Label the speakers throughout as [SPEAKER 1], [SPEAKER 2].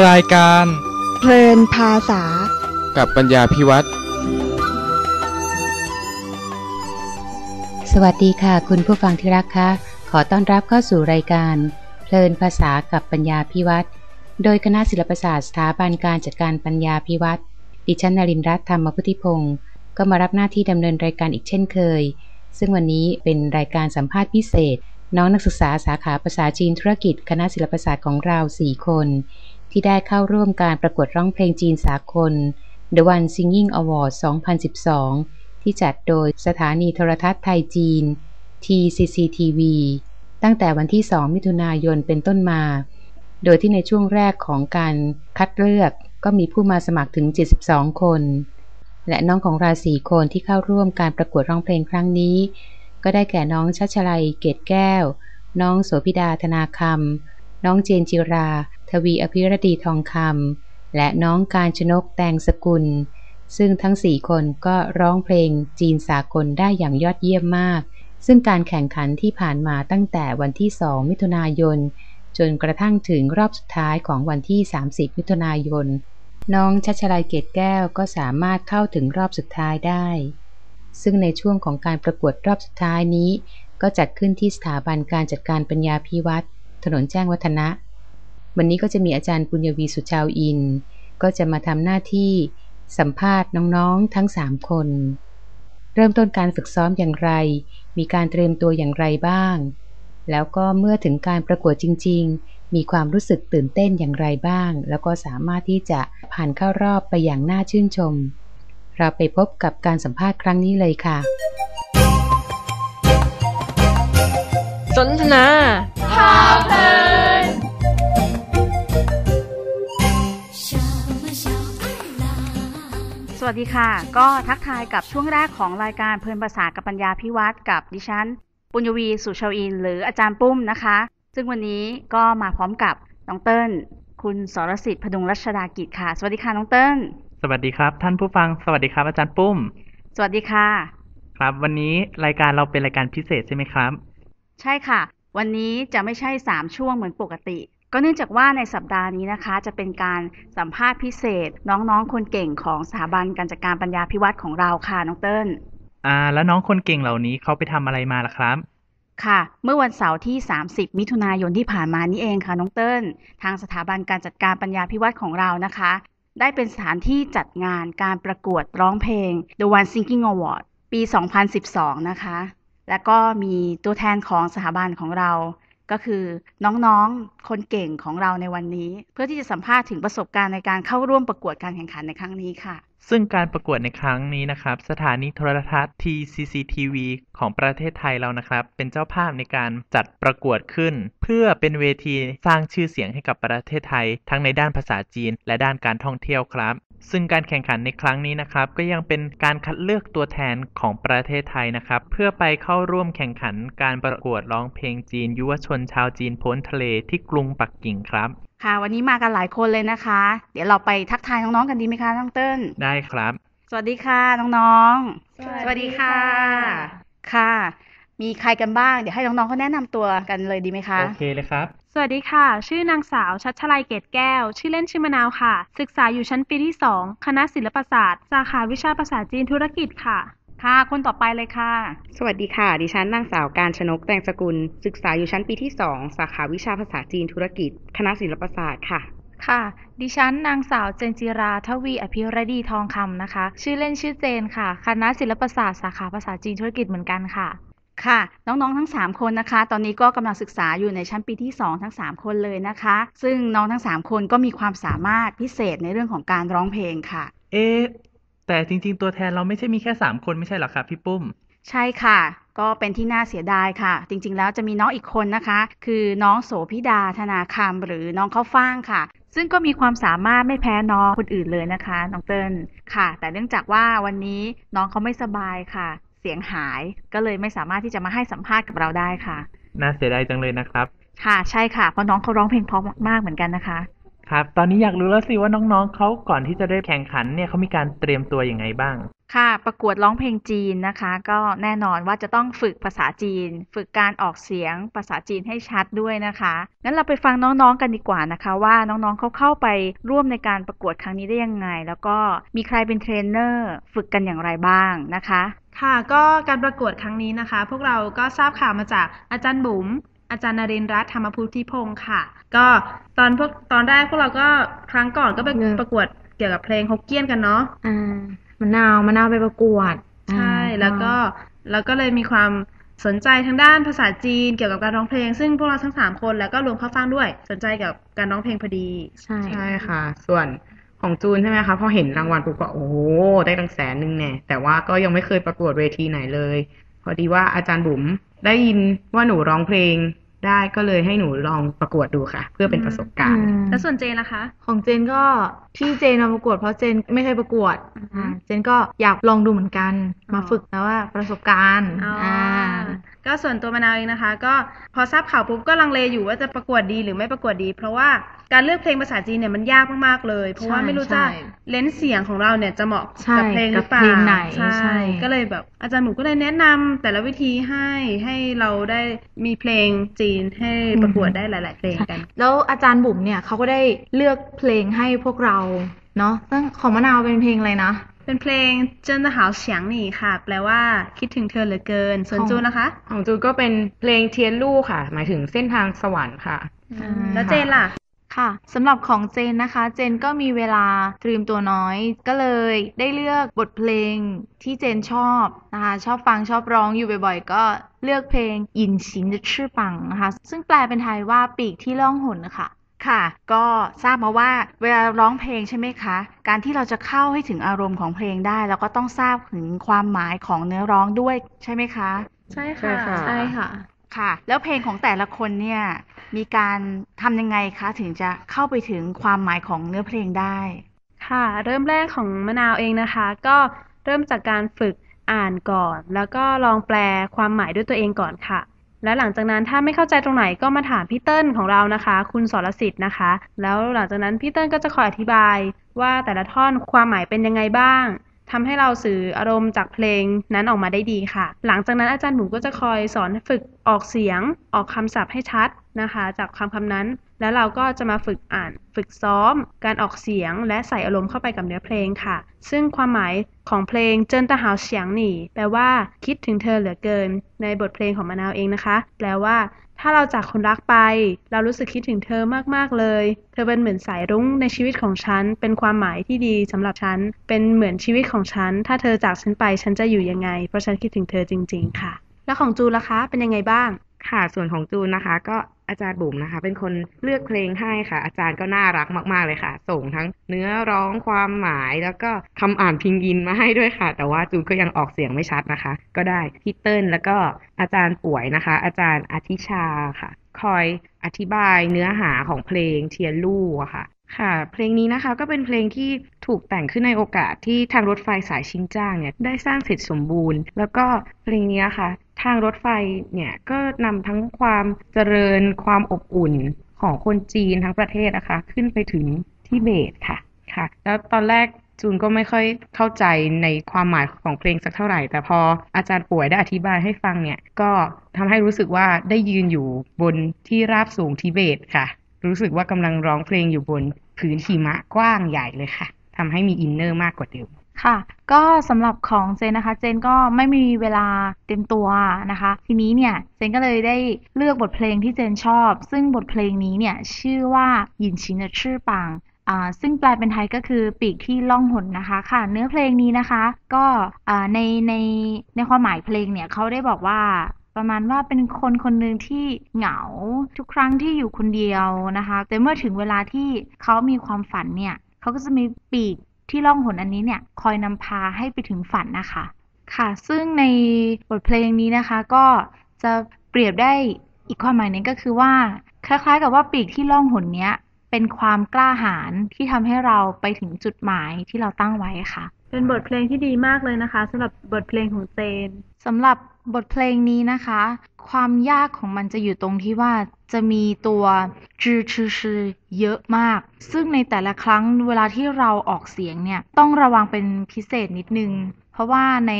[SPEAKER 1] รายการ
[SPEAKER 2] เพลินภาษา
[SPEAKER 3] กับปัญญาพิวัตร
[SPEAKER 4] สวัสดีค่ะ คุณผู้ฟังที่รักคะขอต้อนรับเข้าสู่รายการ เพลินภาษากับปัญญาพิวัตรโดยคณะศิลปศาสตร์สถาบันการจัดการปัญญาพิวัตรดิฉันนรินทร์รัตน์ธรรมพุทธิพงศ์ก็มารับหน้าที่ดำเนินรายการอีกเช่นเคย ซึ่งวันนี้เป็นรายการสัมภาษณ์พิเศษ น้องนักศึกษาสาขาภาษาจีนธุรกิจ คณะศิลปศาสตร์ของเรา 4 คน ที่ได้เข้าร่วมการประกวดร้องเพลงจีนสากล The One Singing Award 2012 ที่จัดโดยสถานีโทรทัศน์ไทยจีน TCCTV ตั้งแต่วันที่ 2 มิถุนายนเป็นต้นมา โดยที่ในช่วงแรกของการคัดเลือกก็มีผู้มาสมัครถึง 72 คน และน้องของราสี่คนที่เข้าร่วมการประกวดร้องเพลงครั้งนี้ ก็ได้แก่น้องชัชลัยเกตแก้ว น้องโสภิดาธนาคำน้องเจนจิรา ทวีอภิรดีทองคำและน้องการชนกแตงสกุล ซึ่งทั้งสี่คนก็ร้องเพลงจีนสากลได้อย่างยอดเยี่ยมมาก ซึ่งการแข่งขันที่ผ่านมาตั้งแต่วันที่ 2 มิถุนายน จนกระทั่งถึงรอบสุดท้ายของวันที่ 30 มิถุนายน น้องชัชลัยเกตแก้วก็สามารถเข้าถึงรอบสุดท้ายได้ ซึ่งในช่วงของการประกวดรอบสุดท้ายนี้ ก็จัดขึ้นที่สถาบันการจัดการปัญญาพิวัตรถนนแจ้งวัฒนะ วันนี้ก็จะมีอาจารย์ปุญญวีสุชาวอิน ก็จะมาทำหน้าที่สัมภาษณ์น้องๆทั้ง 3 คน เริ่มต้นการฝึกซ้อมอย่างไร มีการเตรียมตัวอย่างไรบ้าง แล้วก็เมื่อถึงการประกวดจริง ๆ มีความรู้สึกตื่นเต้นอย่างไรบ้าง แล้วก็สามารถที่จะผ่านเข้ารอบไปอย่างน่าชื่นชม เราไปพบกับการสัมภาษณ์ครั้งนี้เลยค่ะ
[SPEAKER 5] สนทนา
[SPEAKER 6] สวัสดีค่ะ ก็ทักทายกับช่วงแรกของรายการเพลินภาษากับปัญญาพิวัตรกับดิฉัน ปุญญวีสุชาวอิน หรืออาจารย์ปุ้มนะคะ ซึ่งวันนี้ก็มาพร้อมกับน้องเติ้ลคุณสรสิทธิ์พดุงรัชดากิจค่ะ สวัสดีค่ะน้องเติ้ล
[SPEAKER 7] สวัสดีครับ ท่านผู้ฟังสวัสดีครับ อาจารย์ปุ้ม
[SPEAKER 6] สวัสดีค่ะ
[SPEAKER 7] ครับวันนี้รายการเราเป็นรายการพิเศษใช่ไหมครับ
[SPEAKER 6] ใช่ค่ะ วันนี้จะไม่ใช่3ช่วงเหมือนปกติ ก็เนื่องจากว่าในสัปดาห์นี้นะคะ จะเป็นการสัมภาษณ์พิเศษ น้องๆ คนเก่งของสถาบันการจัดการปัญญาพิวัตรของเราค่ะน้องเติ้ล
[SPEAKER 7] อ่า แล้วน้องคนเก่งเหล่านี้เขาไปทำอะไรมาล่ะครับ
[SPEAKER 6] ค่ะ เมื่อวันเสาร์ที่ 30 มิถุนายนที่ผ่านมานี่เองค่ะน้องเติ้ลทางสถาบันการจัดการปัญญาพิวัตรของเรานะคะ ได้เป็นสถานที่จัดงานการประกวดร้องเพลง The One Singing Award ปี 2012 นะคะ และก็มีตัวแทนของสถาบันของเรา ก็คือน้องๆ คนเก่งของเราในวันนี้ เพื่อที่จะสัมภาษณ์ถึงประสบการณ์ในการเข้าร่วมประกวดการแข่งขันในครั้งนี้ค่ะ
[SPEAKER 7] ซึ่งการประกวดในครั้งนี้นะครับ สถานีโทรทัศน์ TCCTV ของประเทศไทยเรานะครับ เป็นเจ้าภาพในการจัดประกวดขึ้น เพื่อเป็นเวทีสร้างชื่อเสียงให้กับประเทศไทย ทั้งในด้านภาษาจีน และด้านการท่องเที่ยวครับ ซึ่งการแข่งขันในครั้งนี้นะครับ ก็ยังเป็นการคัดเลือกตัวแทนของประเทศไทยนะครับ เพื่อไปเข้าร่วมแข่งขันการประกวดร้องเพลงจีน ยุวชนชาวจีนพ้นทะเลที่กรุงปักกิ่งครับ
[SPEAKER 6] ค่ะ วันนี้มากันหลายคนเลยนะคะ เดี๋ยวเราไปทักทายน้องๆกันดีไหมคะน้องเติ้ล
[SPEAKER 7] ได้ครับ
[SPEAKER 6] สวัสดีค่ะน้องๆ
[SPEAKER 5] สวัสดีค่ะ
[SPEAKER 6] ค่ะ มีใครกันบ้าง เดี๋ยวให้น้องๆเขาแนะนำตัวกันเลยดีไหมคะ
[SPEAKER 7] โอเคเลยครับ
[SPEAKER 5] สวัสดีค่ะ ชื่อนางสาว ชัชลัยเกตแก้ว ชื่อเล่นชื่อมะนาวค่ะ ศึกษาอยู่ชั้นปีที่ 2 คณะศิลปศาสตร์ สาขาวิชาภาษาจีนธุรกิจค่ะ
[SPEAKER 6] ค่ะ คนต่อไปเลยค่ะ
[SPEAKER 8] สวัสดีค่ะ ดิฉันนางสาวการชนกแตงสกุล ศึกษาอยู่ชั้นปีที่ 2 สาขาวิชาภาษาจีนธุรกิจ คณะศิลปศาสตร์ค่ะ
[SPEAKER 9] ค่ะ ดิฉันนางสาวเจนจิราทวีอภิรดีทองคำนะคะ ชื่อเล่นชื่อเจนค่ะ คณะศิลปศาสตร์สาขาภาษาจีนธุรกิจเหมือนกันค่ะ
[SPEAKER 6] ค่ะ น้องๆทั้ง 3 คนนะคะ ตอนนี้ก็กำลังศึกษาอยู่ในชั้นปีที่ 2 ทั้ง 3 คนเลยนะคะ ซึ่งน้องทั้ง 3 คนก็มีความสามารถพิเศษในเรื่องของการร้องเพลงค่ะ
[SPEAKER 7] เอ๊ะแต่จริง ๆ ตัวแทนเราไม่ใช่มีแค่ 3 คนไม่ใช่เหรอครับพี่ปุ้ม
[SPEAKER 6] ใช่ค่ะ ก็เป็นที่น่าเสียดายค่ะ จริง ๆ แล้วจะมีน้องอีกคนนะคะ คือน้องโสพิดาธนาคำหรือน้องข้าวฟ่างค่ะซึ่งก็มีความสามารถไม่แพ้น้องคนอื่นเลยนะคะ น้องเติ้ลค่ะ แต่เนื่องจากว่าวันนี้น้องเขาไม่สบายค่ะ เสียงหายก็เลยไม่สามารถที่จะมาให้สัมภาษณ์กับเราได้ค่ะ
[SPEAKER 7] น่าเสียดายจังเลยนะครับ
[SPEAKER 6] ค่ะใช่ค่ะเพราะน้องเขาร้องเพลงเพราะมากๆเหมือนกันนะคะ
[SPEAKER 7] ครับ ตอนนี้อยากรู้แล้วสิว่าน้องๆเขาก่อนที่จะได้แข่งขันเนี่ยเขามีการเตรียมตัวยังไงบ้าง
[SPEAKER 6] ค่ะ ประกวดร้องเพลงจีนนะคะ ก็แน่นอนว่าจะต้องฝึกภาษาจีน ฝึกการออกเสียงภาษาจีนให้ชัดด้วยนะคะงั้นเราไปฟังน้องๆกันดีกว่านะคะ ว่าน้องๆเขาเข้าไปร่วมในการประกวดครั้งนี้ได้ยังไง แล้วก็มีใครเป็นเทรนเนอร์ ฝึกกันอย่างไรบ้างนะคะ
[SPEAKER 5] ค่ะก็การประกวดครั้งนี้นะคะ พวกเราก็ทราบข่าวมาจากอาจารย์บุ๋มอาจารย์นรินทร์รัตน์ธรรมพุทธิพงศ์ค่ะ ก็ตอนพวกตอนแรกพวกเราก็ครั้งก่อนก็ไป
[SPEAKER 1] เนอะ
[SPEAKER 5] ประกวดเกี่ยวกับเพลงฮกเกี้ยนกันเนาะ
[SPEAKER 1] อ่ามะนาวมะนาวไปประกวด
[SPEAKER 5] ใช่
[SPEAKER 1] อ่า
[SPEAKER 5] แล้วก็แล้วก็เลยมีความสนใจทางด้านภาษาจีนเกี่ยวกับการร้องเพลง ซึ่งพวกเราทั้งสามคนแล้วก็รวมเข้าฟังด้วย สนใจกับการร้องเพลงพอดี
[SPEAKER 1] ใช่
[SPEAKER 10] ใช่ค่ะ ส่วน ของจูนใช่ไหมคะพอเห็นรางวัลปุ๊บก็โอ้โหได้ตั้งแสนหนึ่งแน่แต่ว่าก็ยังไม่เคยประกวดเวทีไหนเลย พอดีว่าอาจารย์บุ๋มได้ยินว่าหนูร้องเพลงได้ก็เลยให้หนูลองประกวดดูค่ะ เพื่อเป็นประสบการณ์
[SPEAKER 1] อืม
[SPEAKER 5] แล้วส่วนเจนล่ะคะ
[SPEAKER 1] ของเจนก็ ที่เจนมาประกวดเพราะเจนไม่เคยประกวดอ่าเจนก็อยากลองดูเหมือนกันมาฝึกแล้วว่าประสบการณ์
[SPEAKER 5] อ๋ออ่าก็ส่วนตัวมะนาวเองนะคะ ก็พอทราบข่าวปุ๊บก็ลังเลอยู่ว่าจะประกวดดีหรือไม่ประกวดดี เพราะว่าการเลือกเพลงภาษาจีนเนี่ยมันยากมากๆเลย เพราะว่า
[SPEAKER 1] ใช่
[SPEAKER 5] ไม่รู้จะ
[SPEAKER 1] ใช่
[SPEAKER 5] เลนส์เสียงของเราเนี่ยจะเหมาะ
[SPEAKER 1] ใช่
[SPEAKER 5] กับเพลงหรือเปล่า
[SPEAKER 1] กับเพลงไหน
[SPEAKER 5] ใช่
[SPEAKER 1] ใช่
[SPEAKER 5] ก็เลยแบบอาจารย์หมูก็เลยแนะนำแต่ละวิธีให้ให้เราได้มีเพลงจีนให้ประกวดได้หลาย ๆ เพลงกัน
[SPEAKER 1] แล้วอาจารย์บุ๋มเนี่ยเขาก็ได้เลือกเพลงให้พวกเราเนาะซึ่งของมะนาวเป็นเพลงอะไรนะ
[SPEAKER 5] เป็นเพลงเจิ้นหาวเฉียงหนีค่ะ แปลว่าคิดถึงเธอเหลือเกิน ส่วน
[SPEAKER 1] ของ
[SPEAKER 5] จูนนะคะ
[SPEAKER 10] ของจูนก็เป็นเพลงเทียนลู่ค่ะ หมายถึงเส้นทางสวรรค์ค่ะ
[SPEAKER 1] อ่า
[SPEAKER 5] แล้วเจนล่ะ
[SPEAKER 1] ค่ะสำหรับของเจนนะคะ เจนก็มีเวลาเตรียมตัวน้อย ก็เลยได้เลือกบทเพลงที่เจนชอบนะคะชอบฟังชอบร้องอยู่บ่อยๆ ก็เลือกเพลงยินชิน的ชื่อปังนะคะ ซึ่งแปลเป็นไทยว่าปีกที่ล่องหนนะคะ
[SPEAKER 6] ค่ะ ก็ทราบมาว่าเวลาร้องเพลงใช่ไหมคะ การที่เราจะเข้าให้ถึงอารมณ์ของเพลงได้เราก็ต้องทราบถึงความหมายของเนื้อร้องด้วยใช่ไหมคะ
[SPEAKER 5] ใช่
[SPEAKER 10] ใช่
[SPEAKER 5] ค่ะ
[SPEAKER 10] ค่ะ
[SPEAKER 1] ใช่ค่ะ
[SPEAKER 6] ค่ะ แล้วเพลงของแต่ละคนเนี่ยมีการทำยังไงคะ ถึงจะเข้าไปถึงความหมายของเนื้อเพลงได้
[SPEAKER 5] ค่ะ เริ่มแรกของมะนาวเองนะคะ ก็เริ่มจากการฝึกอ่านก่อน แล้วก็ลองแปลความหมายด้วยตัวเองก่อนค่ะ และหลังจากนั้นถ้าไม่เข้าใจตรงไหนก็มาถามพี่เติ้ลของเรานะคะ คุณสรสิทธิ์นะคะ แล้วหลังจากนั้นพี่เติ้ลก็จะคอยอธิบายว่าแต่ละท่อนความหมายเป็นยังไงบ้างทำให้เราสื่ออารมณ์จากเพลงนั้นออกมาได้ดีค่ะ หลังจากนั้นอาจารย์หมูก็จะคอยสอนฝึกออกเสียงออกคำศัพท์ให้ชัดนะคะ จากคำคำนั้น แล้วเราก็จะมาฝึกอ่าน ฝึกซ้อม การออกเสียง และใส่อารมณ์เข้าไปกับเนื้อเพลงค่ะ ซึ่งความหมายของเพลงเจิ้นตะหาวเฉียงหนี่แปลว่าคิดถึงเธอเหลือเกิน ในบทเพลงของมะนาวเองนะคะ แปลว่า ถ้าเราจากคนรักไป เรารู้สึกคิดถึงเธอมากๆเลย เธอเป็นเหมือนสายรุ้งในชีวิตของฉัน เป็นความหมายที่ดีสำหรับฉัน เป็นเหมือนชีวิตของฉัน ถ้าเธอจากฉันไปฉันจะอยู่ยังไง เพราะฉันคิดถึงเธอจริง ๆ ค่ะ แล้วของจูนล่ะคะ เป็นยังไงบ้าง
[SPEAKER 10] ค่ะ ส่วนของจูนนะคะ ก็ อาจารย์บุ๋มนะคะ เป็นคนเลือกเพลงให้ค่ะ อาจารย์ก็น่ารักมากๆเลยค่ะ ส่งทั้งเนื้อร้องความหมายแล้วก็คำอ่านพิงอินมาให้ด้วยค่ะ แต่ว่าจูนก็ยังออกเสียงไม่ชัดนะคะ ก็ได้พี่เติ้ลแล้วก็อาจารย์ป่วยนะคะ อาจารย์อาทิชาค่ะ คอยอธิบายเนื้อหาของเพลงเทียนลู่ค่ะค่ะ เพลงนี้นะคะก็เป็นเพลงที่ถูกแต่งขึ้นในโอกาสที่ทางรถไฟสายชิงจ้างเนี่ยได้สร้างเสร็จสมบูรณ์ แล้วก็เพลงนี้ค่ะ ทางรถไฟเนี่ยก็นำทั้งความเจริญความอบอุ่นของคนจีนทั้งประเทศนะคะ ขึ้นไปถึงทิเบตค่ะค่ะ แล้วตอนแรกจูนก็ไม่ค่อยเข้าใจในความหมายของเพลงสักเท่าไหร่ แต่พออาจารย์ป่วยได้อธิบายให้ฟังเนี่ย ก็ทำให้รู้สึกว่าได้ยืนอยู่บนที่ราบสูงทิเบตค่ะ รู้สึกว่ากำลังร้องเพลงอยู่บนพื้นหิมะกว้างใหญ่เลยค่ะทำให้มีอินเนอร์มากกว่าเดิม
[SPEAKER 1] ค่ะ ก็สำหรับของเจนนะคะ เจนก็ไม่มีเวลาเต็มตัวนะคะ ทีนี้เนี่ยเจนก็เลยได้เลือกบทเพลงที่เจนชอบ ซึ่งบทเพลงนี้เนี่ยชื่อว่าหยินชิน的ชื่อปังซึ่งแปลเป็นไทยก็คือปีกที่ล่องหนนะคะค่ะ เนื้อเพลงนี้นะคะ ก็ในในในความหมายเพลงเนี่ยเขาได้บอกว่าประมาณว่าเป็นคนคนหนึ่งที่เหงาทุกครั้งที่อยู่คนเดียวนะคะ แต่เมื่อถึงเวลาที่เขามีความฝันเนี่ยเขาก็จะมีปีก ที่ล่องหนอันนี้เนี่ยคอยนำพาให้ไปถึงฝันนะคะ ค่ะ ซึ่งในบทเพลงนี้นะคะ ก็จะเปรียบได้อีกความหมายหนึงก็คือว่าคล้ายๆ กับว่าปีกที่ล่องหนเนี้ยเป็นความกล้าหาญที่ทำให้เราไปถึงจุดหมายที่เราตั้งไว้ค่ะ
[SPEAKER 5] เป็นบทเพลงที่ดีมากเลยนะคะสำหรับบทเพลงของเจน
[SPEAKER 1] สำหรับ บทเพลงนี้นะคะ ความยากของมันจะอยู่ตรงที่ว่าจะมีตัวจือชือชือเยอะมาก ซึ่งในแต่ละครั้งเวลาที่เราออกเสียงเนี่ย ต้องระวังเป็นพิเศษนิดนึง เพราะว่าใน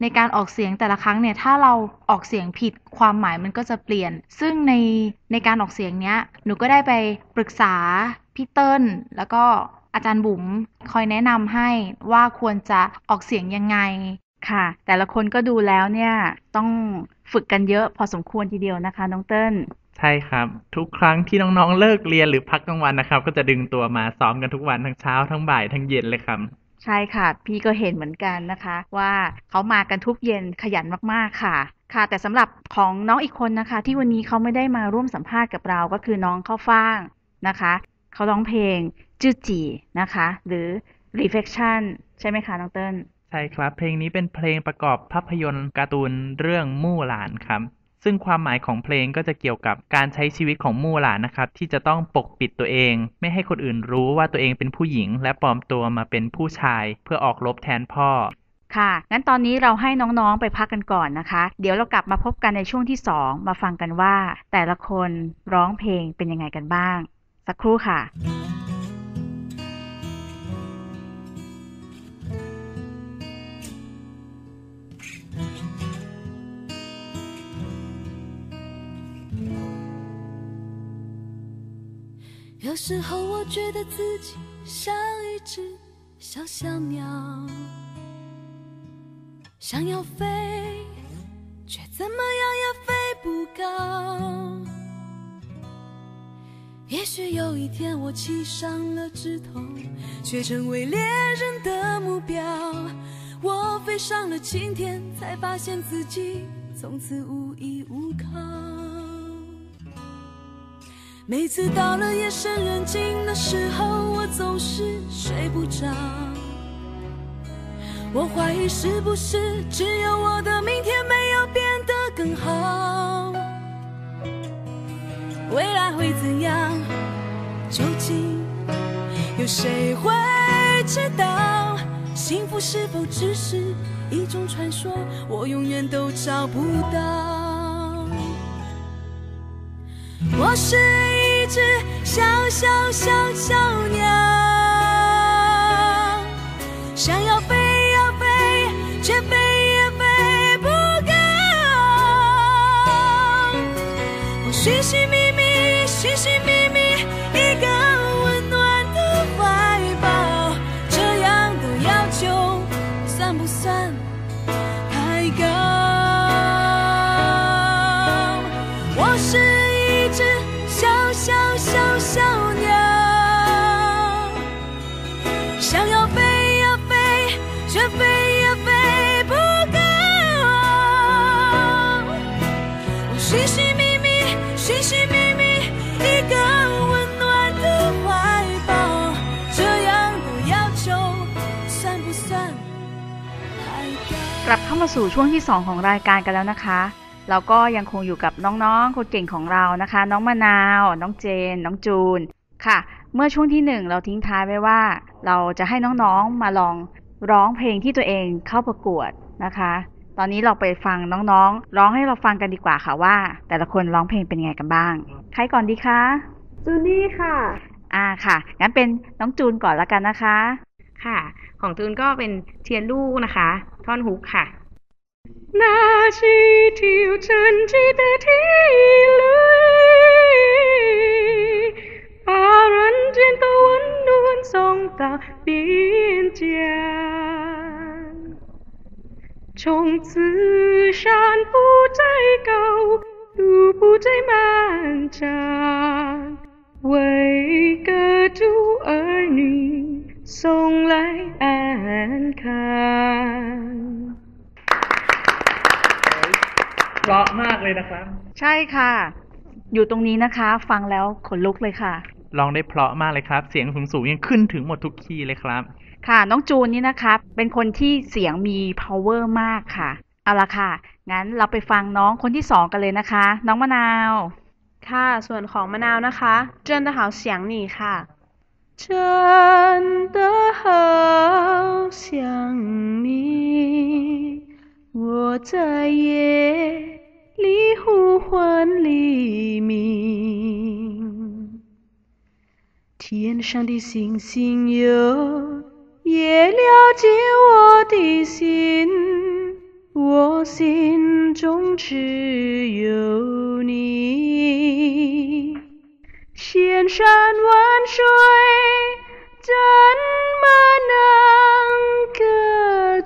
[SPEAKER 1] ในการออกเสียงแต่ละครั้งเนี่ย ถ้าเราออกเสียงผิดความหมายมันก็จะเปลี่ยน ซึ่งในในการออกเสียงเนี้ย หนูก็ได้ไปปรึกษาพี่เติ้ลแล้วก็อาจารย์บุ๋มคอยแนะนำให้ว่าควรจะออกเสียงยังไง
[SPEAKER 6] ค่ะ แต่ละคนก็ดูแล้วเนี่ยต้องฝึกกันเยอะพอสมควรทีเดียวนะคะน้องเติ้ล
[SPEAKER 7] ใช่ครับ ทุกครั้งที่น้องๆเลิกเรียนหรือพักกลางวันนะครับ ก็จะดึงตัวมาซ้อมกันทุกวันทั้งเช้าทั้งบ่ายทั้งเย็นเลยครับ
[SPEAKER 6] ใช่ค่ะ พี่ก็เห็นเหมือนกันนะคะ ว่าเขามากันทุกเย็นขยันมากๆค่ะ ค่ะ แต่สำหรับของน้องอีกคนนะคะ ที่วันนี้เขาไม่ได้มาร่วมสัมภาษณ์กับเราก็คือน้องข้าวฟ่างนะคะเขาร้องเพลงจื้อจีนะคะ หรือ reflection ใช่ไหมคะน้องเติ้ล
[SPEAKER 7] ใช่ครับ เพลงนี้เป็นเพลงประกอบภาพยนตร์การ์ตูนเรื่องมู่หลานครับซึ่งความหมายของเพลงก็จะเกี่ยวกับการใช้ชีวิตของมู่หลานนะครับ ที่จะต้องปกปิดตัวเอง ไม่ให้คนอื่นรู้ว่าตัวเองเป็นผู้หญิง และปลอมตัวมาเป็นผู้ชาย เพื่อออกรบแทนพ่อ
[SPEAKER 6] ค่ะ งั้นตอนนี้เราให้น้องๆไปพักกันก่อนนะคะ เดี๋ยวเรากลับมาพบกันในช่วงที่ 2 มาฟังกันว่า แต่ละคนร้องเพลงเป็นยังไงกันบ้าง สักครู่ค่ะ
[SPEAKER 11] 有时候我觉得自己像一只小小鸟，想要飞，却怎么样也飞不高。也许有一天我栖上了枝头，却成为猎人的目标。我飞上了青天，才发现自己从此无依无靠。每次到了夜深人静的时候，我总是睡不着。我怀疑是不是只有我的明天没有变得更好？未来会怎样？究竟有谁会知道？幸福是否只是一种传说？我永远都找不到。我是。一只小小小小鸟，想要飞呀飞，却飞也飞不高。我寻寻觅
[SPEAKER 6] ลับเข้ามาสู่ช่วงที่ 2 ของรายการกันแล้วนะคะ เราก็ยังคงอยู่กับน้องๆคนเก่งของเรานะคะ น้องมะนาว น้องเจน น้องจูนค่ะ เมื่อช่วงที่ 1 เราทิ้งท้ายไว้ว่า เราจะให้น้องๆมาลองร้องเพลงที่ตัวเองเข้าประกวดนะคะ ตอนนี้เราไปฟังน้องๆ ร้องให้เราฟังกันดีกว่าค่ะว่า แต่ละคนร้องเพลงเป็นไงกันบ้าง ใครก่อนดีคะ
[SPEAKER 5] จูนี่ค่ะ
[SPEAKER 6] อ่าค่ะ งั้นเป็นน้องจูนก่อนละกันนะคะ
[SPEAKER 8] ค่ะ ของตูนก็เป็นเทียนลูกนะคะ ท่อนฮุกค่ะนาชีเที่ยวเชิญชีตทีลุยปารันเจียนตะวันนวลทรงตาปีนจี
[SPEAKER 10] ยนชงซื่อชานผู้ใจ
[SPEAKER 8] เก่า
[SPEAKER 10] ดูผู้ใจมันจางไว้เกิดทุกอร์นี้ sông lấy an khang
[SPEAKER 7] เพ
[SPEAKER 8] ราะมากเลยนะครับ
[SPEAKER 6] ใช่ค่ะ อยู่ตรงนี้นะคะ ฟังแล้วขนลุกเลยค่ะ
[SPEAKER 7] ลองได้เพาะมากเลยครับ เสียงสูงๆยังขึ้นถึงหมดทุกคีย์เลยครับ
[SPEAKER 6] ค่ะ น้องจูนนี่นะคะ เป็นคนที่เสียงมี power มากค่ะ เอาละค่ะ งั้นเราไปฟังน้องคนที่สองกันเลยนะคะ น้องมะนาว
[SPEAKER 5] ค่ะ ส่วนของมะนาวนะคะเจนดาหาเสียงหนีค่ะ
[SPEAKER 12] 真的好想你，我在夜里呼唤黎明。天上的星星有也了解我的心，我心中只有你。Chiền san hoan xuôi Chân mơ năng
[SPEAKER 6] cơ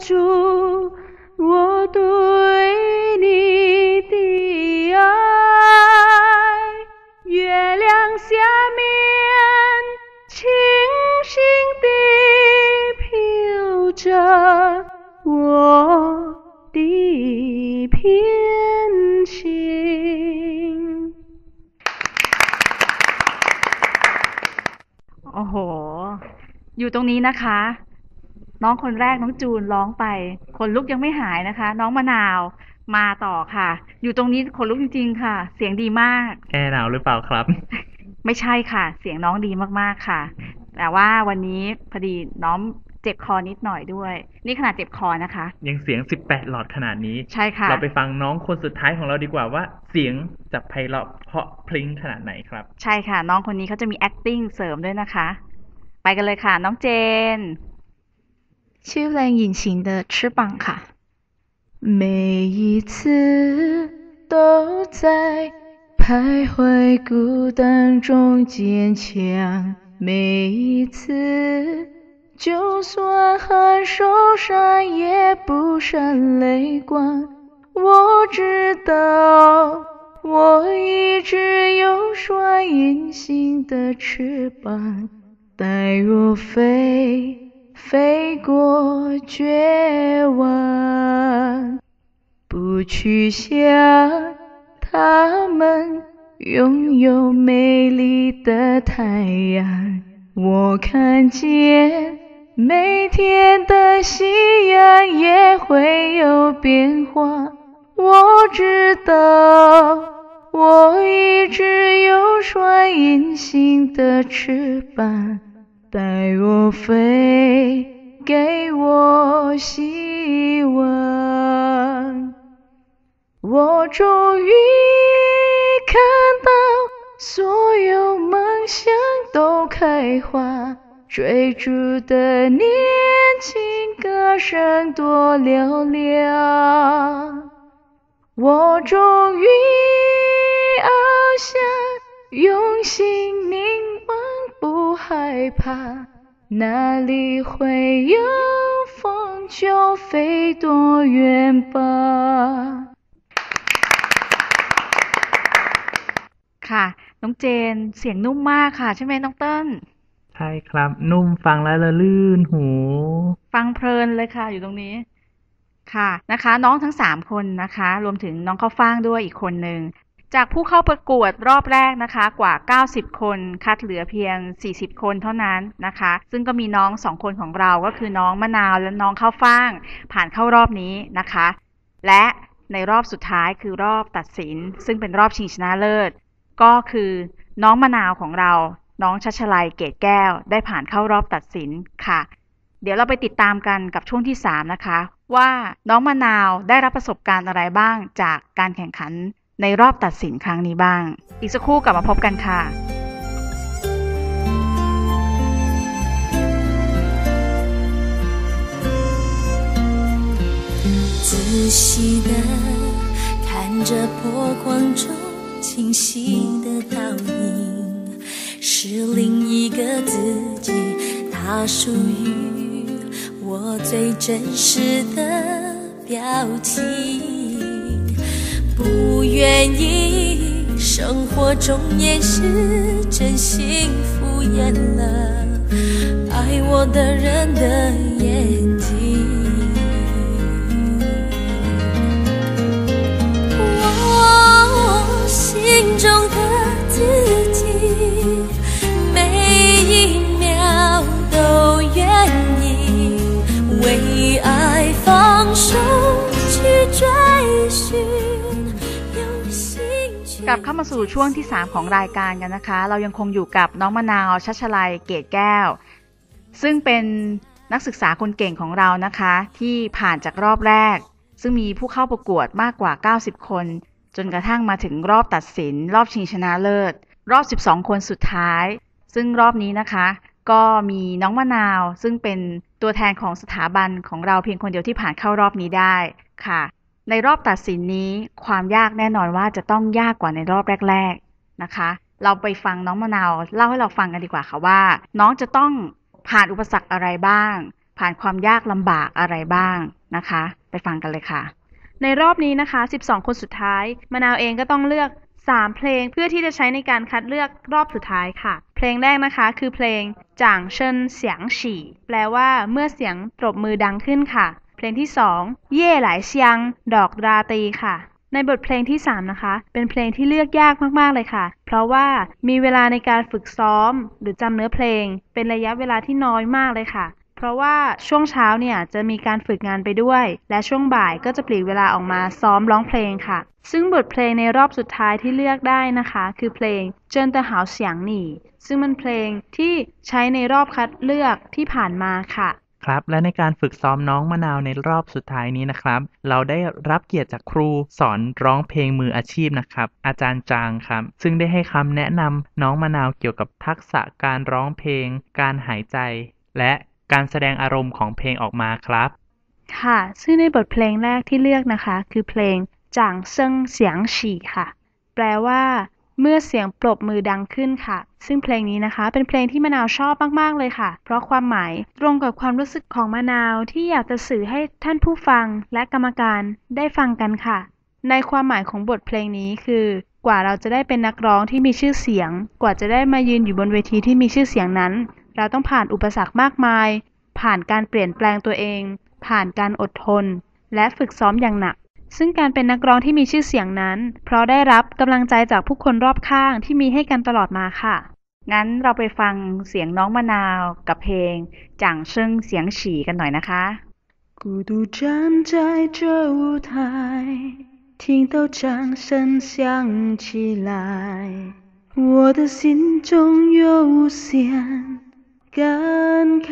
[SPEAKER 6] อยู่ตรงนี้นะคะ น้องคนแรกน้องจูนร้องไป คนลุกยังไม่หายนะคะ น้องมะนาวมาต่อค่ะ อยู่ตรงนี้คนลุกจริง ๆ ค่ะ เสียงดีมาก
[SPEAKER 7] แอร์หนาวหรือเปล่าครับ
[SPEAKER 6] ไม่ใช่ค่ะ เสียงน้องดีมากๆค่ะ แต่ว่าวันนี้พอดีน้องเจ็บคอนิดหน่อยด้วย นี่ขนาดเจ็บคอนะคะ
[SPEAKER 7] ยังเสียง 18 หลอดขนาดนี้
[SPEAKER 6] ใช่ค่ะ
[SPEAKER 7] เราไปฟังน้องคนสุดท้ายของเราดีกว่าว่า เสียงจะไพเราะเพราะพริ้งขนาดไหนครับ
[SPEAKER 6] ใช่ค่ะ น้องคนนี้เขาจะมี acting เสริมด้วยนะคะ ไปกันเลยค่ะ น้องเจน
[SPEAKER 1] ชื่อเพลง隐形的翅膀ค่ะ
[SPEAKER 12] 每一次都在徘徊孤单中坚强，每一次就算很受伤也不闪泪光。我知道我一直有双隐形的翅膀， 带我飞。飞过绝望，不去想他们拥有美丽的太阳。我看见每天的夕阳也会有变化。我知道我一直有双隐形的翅膀。带我飞，给我希望。我终于看到所有梦想都开花，追逐的年轻歌声多嘹亮。我终于翱翔，用心凝。害怕，哪里会有风就飞多远吧。
[SPEAKER 6] ค่ะ น้องเจนเสียงนุ่มมากค่ะ ใช่ไหมน้องเติ้ล
[SPEAKER 7] ใช่ครับ นุ่มฟังแล้วละลื่นหู
[SPEAKER 6] ฟังเพลินเลยค่ะ อยู่ตรงนี้ ค่ะนะคะ น้องทั้งสามคนนะคะ รวมถึงน้องข้าวฟ่างด้วยอีกคนหนึ่ง จากผู้เข้าประกวดรอบแรกนะคะกว่า 90 คนคัดเหลือเพียง 40 คนเท่านั้นนะคะ ซึ่งก็มีน้องสองคนของเราก็คือน้องมะนาวและน้องข้าวฟ่าง ผ่านเข้ารอบนี้นะคะ และในรอบสุดท้ายคือรอบตัดสิน ซึ่งเป็นรอบชิงชนะเลิศ ก็คือน้องมะนาวของเรา น้องชัชลัยเกตแก้ว ได้ผ่านเข้ารอบตัดสินค่ะ เดี๋ยวเราไปติดตามกันกับช่วงที่ 3 นะคะ ว่าน้องมะนาวได้รับประสบการณ์อะไรบ้างจากการแข่งขัน ในรอบตัดสินครั้งนี้บ้าง อีกสักครู่กลับมาพบกันค่ะ
[SPEAKER 12] 仔细的看着破框中清晰的倒影，是另一个自己，它属于我最真实的表情。 不愿意生活中掩饰真心敷衍了爱我的人的眼睛。我心中
[SPEAKER 6] กลับเข้ามาสู่ช่วงที่ 3 ของรายการกันนะคะ เรายังคงอยู่กับน้องมะนาวชัชลัยเกตแก้ว ซึ่งเป็นนักศึกษาคนเก่งของเรานะคะ ที่ผ่านจากรอบแรก ซึ่งมีผู้เข้าประกวดมากกว่า 90 คน จนกระทั่งมาถึงรอบตัดสิน รอบชิงชนะเลิศ รอบ 12 คนสุดท้าย ซึ่งรอบนี้นะคะ ก็มีน้องมะนาว ซึ่งเป็นตัวแทนของสถาบันของเราเพียงคนเดียวที่ผ่านเข้ารอบนี้ได้ค่ะ ในรอบตัดสินนี้ความยากแน่นอนว่าจะต้องยากกว่าในรอบแรก ๆนะคะ เราไปฟังน้องมะนาวเล่าให้เราฟังกันดีกว่าค่ะว่า น้องจะต้องผ่านอุปสรรคอะไรบ้าง ผ่านความยากลำบากอะไรบ้างนะคะ ไปฟังกันเลยค่ะ
[SPEAKER 5] ในรอบนี้นะคะ 12 คนสุดท้ายมะนาวเองก็ต้องเลือก 3 เพลงเพื่อที่จะใช้ในการคัดเลือกรอบสุดท้ายค่ะ เพลงแรกนะคะคือเพลงจางเชิญเสียงฉี่แปลว่าเมื่อเสียงปรบมือดังขึ้นค่ะ เพลงที่ 2 เย่หลายเซียง ดอกราตรีค่ะ ในบทเพลงที่ 3 นะคะ เป็นเพลงที่เลือกยากมากๆเลยค่ะ เพราะว่ามีเวลาในการฝึกซ้อม หรือจำเนื้อเพลง เป็นระยะเวลาที่น้อยมากเลยค่ะ เพราะว่าช่วงเช้าเนี่ยจะมีการฝึกงานไปด้วย และช่วงบ่ายก็จะปลีกเวลาออกมาซ้อมร้องเพลงค่ะ ซึ่งบทเพลงในรอบสุดท้ายที่เลือกได้นะคะ คือเพลงเจินเตอหาวเสียงหนีซึ่งเป็นเพลงที่ใช้ในรอบคัดเลือกที่ผ่านมาค่ะ
[SPEAKER 7] ครับ และในการฝึกซ้อมน้องมะนาวในรอบสุดท้ายนี้นะครับ เราได้รับเกียรติจากครูสอนร้องเพลงมืออาชีพนะครับ อาจารย์จางครับ ซึ่งได้ให้คำแนะนำน้องมะนาวเกี่ยวกับทักษะการร้องเพลง การหายใจ และการแสดงอารมณ์ของเพลงออกมาครับ
[SPEAKER 5] ค่ะซึ่งในบทเพลงแรกที่เลือกนะคะ คือเพลงจางเซิงเสียงฉี่ค่ะ แปลว่า เมื่อเสียงปรบมือดังขึ้นค่ะ ซึ่งเพลงนี้นะคะ เป็นเพลงที่มะนาวชอบมาก ๆ เลยค่ะ เพราะความหมายตรงกับความรู้สึกของมะนาวที่อยากจะสื่อให้ท่านผู้ฟังและกรรมการได้ฟังกันค่ะ ในความหมายของบทเพลงนี้คือ กว่าเราจะได้เป็นนักร้องที่มีชื่อเสียง กว่าจะได้มายืนอยู่บนเวทีที่มีชื่อเสียงนั้น เราต้องผ่านอุปสรรคมากมาย ผ่านการเปลี่ยนแปลงตัวเอง ผ่านการอดทน และฝึกซ้อมอย่างหนัก ซึ่งการเป็นนักร้องที่มีชื่อเสียงนั้น เพราะได้รับกำลังใจจากผู้คนรอบข้างที่มีให้กันตลอดมาค่ะ
[SPEAKER 6] งั้นเราไปฟังเสียงน้องมะนาวกับเพลงจ่างเชิงเสียงฉี่กันหน่อยนะคะ
[SPEAKER 13] 孤独站在这舞台，听到掌声响起来，我的心中有无限感慨。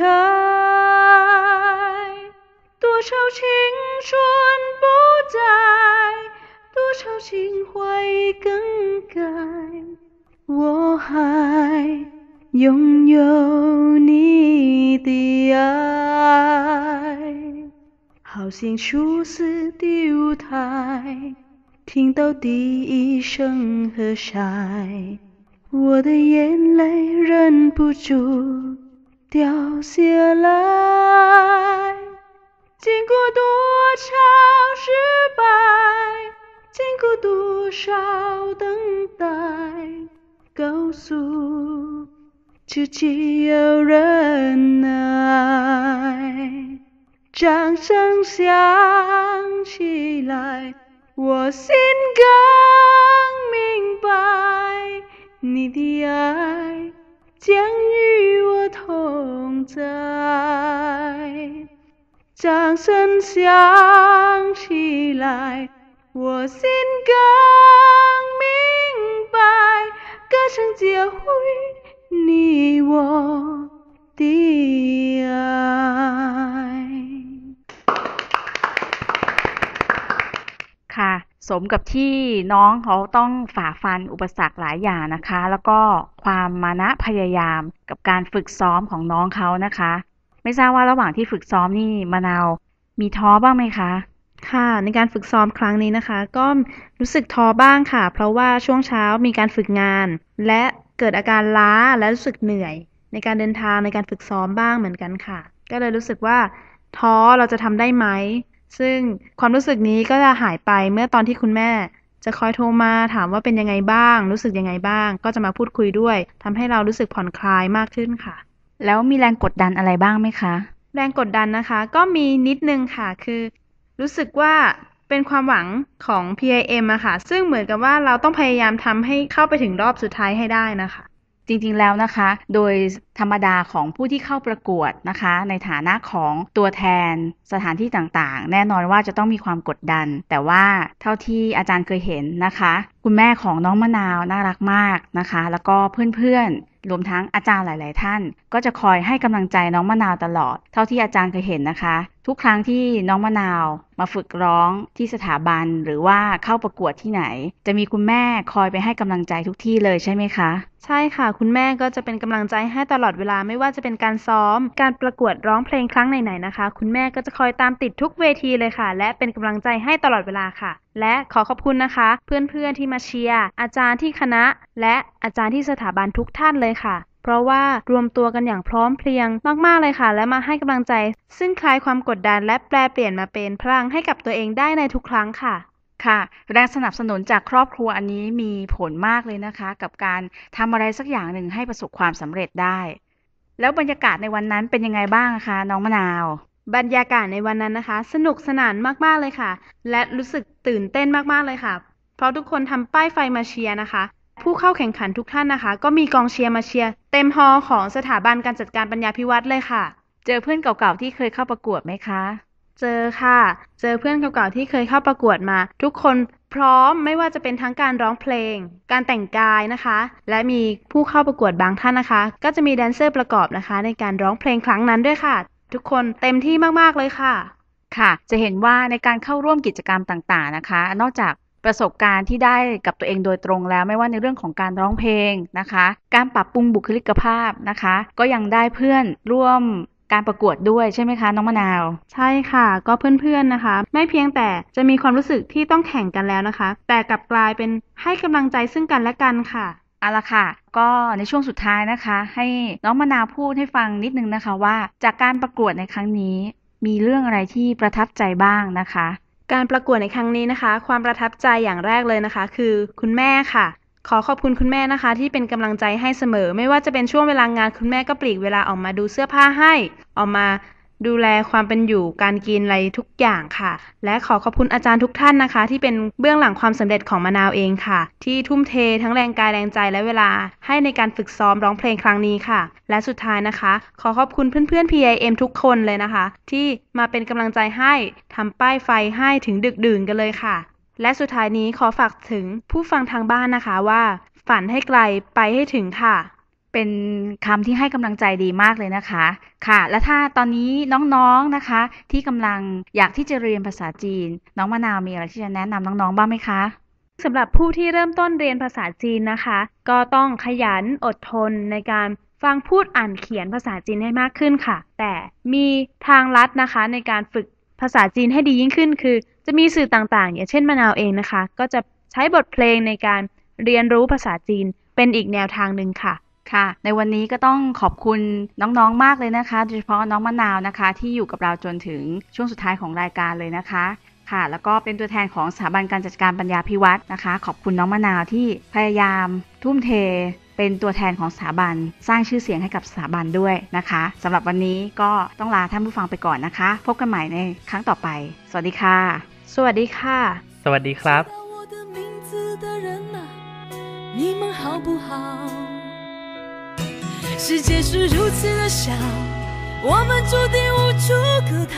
[SPEAKER 13] 多少青春不 在，多少情怀已更改，我还拥有你的爱。好像初次的舞台，听到第一声喝彩，我的眼泪忍不住掉下来。经过多少失败，经过多少等待，告诉自己要忍耐。掌声响起来，我心更明白，你的爱将与我同在。掌声响起来，我心更明白，歌声教会你我的爱。
[SPEAKER 6] ค่ะ สมกับที่น้องเขาต้องฝ่าฟันอุปสรรคหลายอย่างนะคะ แล้วก็ความมานะพยายามกับการฝึกซ้อมของน้องเขานะคะ ไม่ทราบว่าระหว่างที่ฝึกซ้อมนี่มะนาวมีท้อบ้างไหมคะ
[SPEAKER 5] ค่ะ ในการฝึกซ้อมครั้งนี้นะคะ ก็รู้สึกท้อบ้างค่ะ เพราะว่าช่วงเช้ามีการฝึกงาน และเกิดอาการล้าและรู้สึกเหนื่อย ในการเดินทางในการฝึกซ้อมบ้างเหมือนกันค่ะ ก็เลยรู้สึกว่าท้อเราจะทำได้ไหม ซึ่งความรู้สึกนี้ก็จะหายไปเมื่อตอนที่คุณแม่ จะคอยโทรมาถามว่าเป็นยังไงบ้าง รู้สึกยังไงบ้าง ก็จะมาพูดคุยด้วยทำให้เรารู้สึกผ่อนคลายมากขึ้นค่ะ
[SPEAKER 6] แล้วมีแรงกดดันอะไรบ้างไหมคะ
[SPEAKER 5] แรงกดดันนะคะ ก็มีนิดนึงค่ะ คือ รู้สึกว่าเป็นความหวังของ PIM อะค่ะ ซึ่งเหมือนกับว่าเราต้องพยายามทำให้เข้าไปถึงรอบสุดท้ายให้ได้นะคะ
[SPEAKER 6] จริงๆแล้วนะคะ โดยธรรมดาของผู้ที่เข้าประกวดนะคะ ในฐานะของตัวแทนสถานที่ต่างๆ แน่นอนว่าจะต้องมีความกดดัน แต่ว่าเท่าที่อาจารย์เคยเห็นนะคะ คุณแม่ของน้องมะนาวน่ารักมากนะคะ แล้วก็เพื่อนๆ รวมทั้งอาจารย์หลาย ๆ ท่าน ก็จะคอยให้กำลังใจน้องมะนาวตลอด เท่าที่อาจารย์เคยเห็นนะคะ ทุกครั้งที่น้องมะนาวมาฝึกร้องที่สถาบันหรือว่าเข้าประกวดที่ไหน จะมีคุณแม่คอยไปให้กำลังใจทุกที่เลยใช่ไหมคะ
[SPEAKER 5] ใช่ค่ะ คุณแม่ก็จะเป็นกำลังใจให้ตลอดเวลาไม่ว่าจะเป็นการซ้อม การประกวดร้องเพลงครั้งไหนๆนะคะ คุณแม่ก็จะคอยตามติดทุกเวทีเลยค่ะ และเป็นกำลังใจให้ตลอดเวลาค่ะ และขอขอบคุณนะคะ เพื่อนๆที่มาเชียร์อาจารย์ที่คณะ และอาจารย์ที่สถาบันทุกท่านเลยค่ะ เพราะว่ารวมตัวกันอย่างพร้อมเพรียงมากๆเลยค่ะ และมาให้กำลังใจ ซึ่งคลายความกดดันและแปลเปลี่ยนมาเป็นพลังให้กับตัวเองได้ในทุกครั้งค่ะ
[SPEAKER 6] ค่ะแรงสนับสนุนจากครอบครัวอันนี้มีผลมากเลยนะคะ กับการทำอะไรสักอย่างหนึ่งให้ประสบความสำเร็จได้ แล้วบรรยากาศในวันนั้นเป็นยังไงบ้างคะน้องมะนาว
[SPEAKER 5] บรรยากาศในวันนั้นนะคะ สนุกสนานมากๆเลยค่ะ และรู้สึกตื่นเต้นมากๆเลยค่ะ เพราะทุกคนทำป้ายไฟมาเชียร์นะคะ ผู้เข้าแข่งขันทุกท่านนะคะ ก็มีกองเชียร์มาเชียร์เต็มฮอลล์ของสถาบันการจัดการปัญญาพิวัตรเลยค่ะ
[SPEAKER 6] เจอเพื่อนเก่าๆที่เคยเข้าประกวดไหมคะ
[SPEAKER 5] เจอค่ะ เจอเพื่อนเก่าๆที่เคยเข้าประกวดมา ทุกคนพร้อมไม่ว่าจะเป็นทั้งการร้องเพลง การแต่งกายนะคะ และมีผู้เข้าประกวดบางท่านนะคะ ก็จะมีแดนเซอร์ประกอบนะคะ ในการร้องเพลงครั้งนั้นด้วยค่ะ ทุกคนเต็มที่มากๆเลยค่ะ
[SPEAKER 6] ค่ะ จะเห็นว่าในการเข้าร่วมกิจกรรมต่างๆนะคะ นอกจาก ประสบการณ์ที่ได้กับตัวเองโดยตรงแล้ว ไม่ว่าในเรื่องของการร้องเพลงนะคะ การปรับปรุงบุคลิกภาพนะคะ ก็ยังได้เพื่อนร่วมการประกวดด้วยใช่ไหมคะน้องมะนาว
[SPEAKER 5] ใช่ค่ะก็เพื่อนๆนะคะ ไม่เพียงแต่จะมีความรู้สึกที่ต้องแข่งกันแล้วนะคะ แต่กลับกลายเป็นให้กำลังใจซึ่งกันและกันค่ะ
[SPEAKER 6] เอาละค่ะ ก็ในช่วงสุดท้ายนะคะ ให้น้องมะนาวพูดให้ฟังนิดนึงนะคะว่า จากการประกวดในครั้งนี้ มีเรื่องอะไรที่ประทับใจบ้างนะคะ
[SPEAKER 5] การประกวดในครั้งนี้นะคะ ความประทับใจอย่างแรกเลยนะคะ คือคุณแม่ค่ะ ขอขอบคุณคุณแม่นะคะ ที่เป็นกำลังใจให้เสมอ ไม่ว่าจะเป็นช่วงเวลางานคุณแม่ก็ปลีกเวลาออกมาดูเสื้อผ้าให้ ออกมา ดูแลความเป็นอยู่การกินอะไรทุกอย่างค่ะ และขอขอบคุณอาจารย์ทุกท่านนะคะ ที่เป็นเบื้องหลังความสำเร็จของมะนาวเองค่ะ ที่ทุ่มเททั้งแรงกายแรงใจและเวลา ให้ในการฝึกซ้อมร้องเพลงครั้งนี้ค่ะ และสุดท้ายนะคะ ขอขอบคุณเพื่อนๆ PIM ทุกคนเลยนะคะ ที่มาเป็นกำลังใจให้ทำป้ายไฟให้ถึงดึกดื่นกันเลยค่ะ และสุดท้ายนี้ขอฝากถึงผู้ฟังทางบ้านนะคะว่า ฝันให้ไกลไปให้ถึงค่ะ
[SPEAKER 6] เป็นคำที่ให้กำลังใจดีมากเลยนะคะค่ะ และถ้าตอนนี้น้องๆนะคะ ที่กำลังอยากที่จะเรียนภาษาจีน น้องมะนาวมีอะไรที่จะแนะนำน้องๆ บ้างไหมคะ
[SPEAKER 5] สำหรับผู้ที่เริ่มต้นเรียนภาษาจีนนะคะ ก็ต้องขยันอดทนในการฟังพูดอ่านเขียนภาษาจีนให้มากขึ้นค่ะ แต่มีทางลัดนะคะในการฝึกภาษาจีนให้ดียิ่งขึ้น คือ จะมีสื่อต่างๆ อย่างเช่นมะนาวเองนะคะ ก็จะใช้บทเพลงในการเรียนรู้ภาษาจีนเป็นอีกแนวทางหนึ่งค่ะ
[SPEAKER 6] ค่ะ ในวันนี้ก็ต้องขอบคุณน้องๆมากเลยนะคะ โดยเฉพาะน้องมะนาวนะคะ ที่อยู่กับเราจนถึงช่วงสุดท้ายของรายการเลยนะคะค่ะ แล้วก็เป็นตัวแทนของสถาบันการจัดการปัญญาพิวัตรนะคะ ขอบคุณน้องมะนาวที่พยายามทุ่มเท เป็นตัวแทนของสถาบันสร้างชื่อเสียงให้กับสถาบันด้วยนะคะสำหรับวันนี้ก็ต้องลาท่านผู้ฟังไปก่อนนะคะ พบกันใหม่ในครั้งต่อไป สวัสดีค่ะ
[SPEAKER 5] สวัสดีค่ะ
[SPEAKER 7] สวัสดีครับ
[SPEAKER 11] 世界是如此的小，我们注定无处可逃。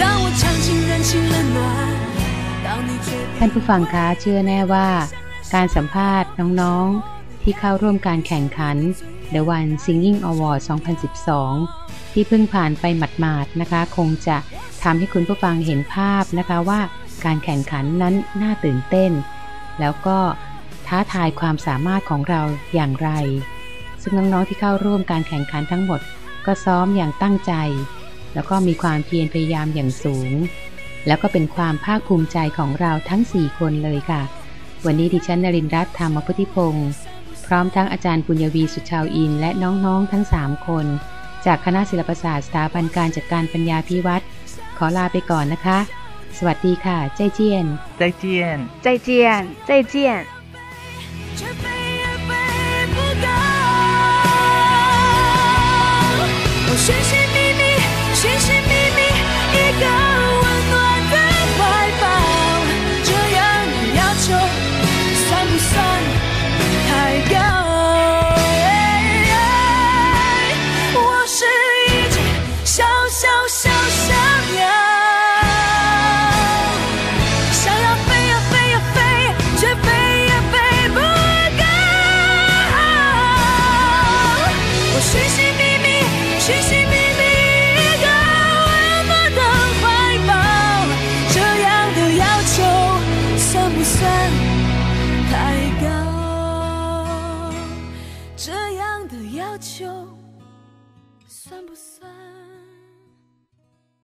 [SPEAKER 11] 当我尝尽人情冷暖，当你却
[SPEAKER 4] ท่านผู้ฟังคะเชื่อแน่ว่า การสัมภาษณ์น้องๆ ที่เข้าร่วมการแข่งขัน The One Singing Award 2012 ที่เพิ่งผ่านไปหมาดๆนะคะ คงจะทำให้คุณผู้ฟังเห็นภาพนะคะว่าการแข่งขันนั้นน่าตื่นเต้น แล้วก็ ท้าทายความสามารถของเราอย่างไร ซึ่งน้องๆที่เข้าร่วมการแข่งขันทั้งหมด ก็ซ้อมอย่างตั้งใจ แล้วก็มีความเพียรพยายามอย่างสูง แล้วก็เป็นความภาคภูมิใจของเราทั้ง 4 คนเลยค่ะ วันนี้ดิฉันนรินรัตน์ธรรมพุทธิพงศ์พร้อมทั้งอาจารย์ปุญญวีสุชาวอิน และน้องๆทั้ง 3 คน จากคณะศิลปศาสตร์สถาบันการจัดการปัญญาพิวัตรขอลาไปก่อนนะคะสวัสดีค่ะ ใจเจียน
[SPEAKER 7] ใจเจียน
[SPEAKER 6] ใจเจียน
[SPEAKER 11] ใจเจียน 我寻